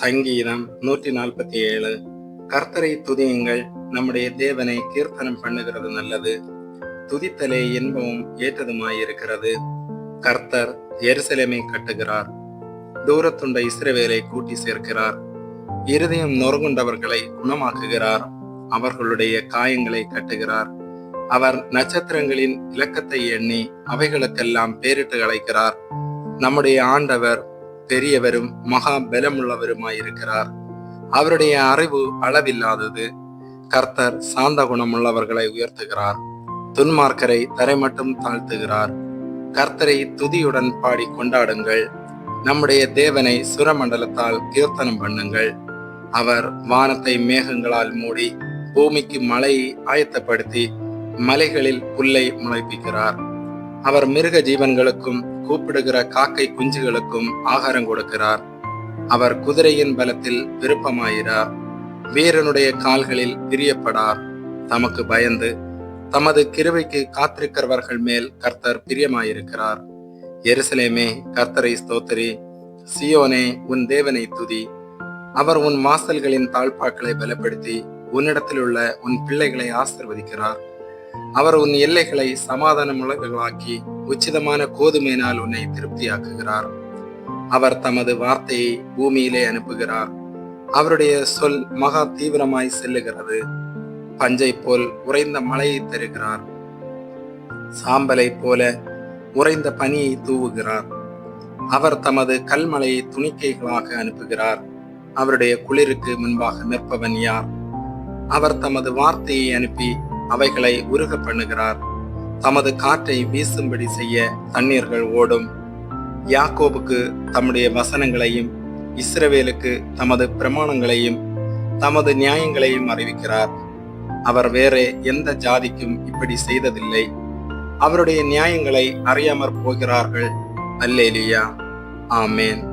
சங்கீதம் நூற்றி நாற்பத்தி ஏழு கர்த்தரை துதியுங்கள் நம்முடைய தேவனை கீர்த்தனம் பண்ணுகிறது நல்லது. துதித்தலே இன்பமும் ஏற்றதுமாயிருக்கிறது. கர்த்தர் எருசலேமை கட்டுகிறார். தூரத்துண்ட இஸ்ரவேலை கூட்டி சேர்க்கிறார். இருதயம் நொறுங்குண்டவர்களை குணமாக்குகிறார். அவர்களுடைய காயங்களை கட்டுகிறார். அவர் நட்சத்திரங்களின் இலக்கத்தை எண்ணி அவைகளுக்கெல்லாம் பேரிட்டு அழைக்கிறார். நம்முடைய ஆண்டவர் பெரியவரும் மகா பலமுள்ளவருமாயிருக்கிறார். அவருடைய அறிவு அளவில்லாதது. கர்த்தர் சாந்த குணமுள்ளவர்களை உயர்த்துகிறார். துன்மார்க்கரை தரை மட்டும் தாழ்த்துகிறார். கர்த்தரை துதியுடன் பாடி கொண்டாடுங்கள். நம்முடைய தேவனை சுரமண்டலத்தால் கீர்த்தனம் பண்ணுங்கள். அவர் வானத்தை மேகங்களால் மூடி பூமிக்கு மழையை ஆயத்தப்படுத்தி மலைகளில் புல்லை முளைப்பிக்கிறார். அவர் மிருக ஜீவன்களுக்கும் கூப்பிடுகிற காக்கை குஞ்சுகளுக்கும் ஆகாரம் கொடுக்கிறார். அவர் குதிரையின் பலத்தில் விருப்பமாயிறார் வீரனுடைய கால்களில் பிரியப்படார். தமக்கு பயந்து தமது கிருவைக்கு காத்திருக்கிறவர்கள் மேல் கர்த்தர் பிரியமாயிருக்கிறார். எருசலேமே கர்த்தரை ஸ்தோத்திரி. சியோனே உன் தேவனை துதி. அவர் உன் வாசல்களின் தாழ்பாக்களை பலப்படுத்தி உன்னிடத்தில் உள்ள உன் பிள்ளைகளை ஆசிர்வதிக்கிறார். அவர் உன் எல்லைகளை சமாதானமுள்ளவர்களாக்கி உச்சிதமான கோதுமையினால் உன்னை திருப்தியாக்குகிறார். அவர் தமது வார்த்தையை பூமியிலே அனுப்புகிறார். அவருடைய சொல் மகா தீவிரமாய் செல்லுகிறது. பஞ்சை போல் உறைந்த மழையை தருகிறார். சாம்பலை போல உறைந்த பனியை தூவுகிறார். அவர் தமது கல்மலையை துணிக்கைகளாக அனுப்புகிறார். அவருடைய குளிருக்கு முன்பாக நிற்பவன் யார்? அவர் தமது வார்த்தையை அனுப்பி அவைகளை உருக பண்ணுகிறார். தமது காற்றை வீசும்படி செய்ய தண்ணீர்கள் ஓடும். யாக்கோபுக்கு தம்முடைய வசனங்களையும் இஸ்ரவேலுக்கு தமது பிரமாணங்களையும் தமது நியாயங்களையும் அறிவிக்கிறார். அவர் வேறே எந்த ஜாதிக்கும் இப்படி செய்ததில்லை. அவருடைய நியாயங்களை அறியாமற் போகிறார்கள். அல்லேலியா. ஆமேன்.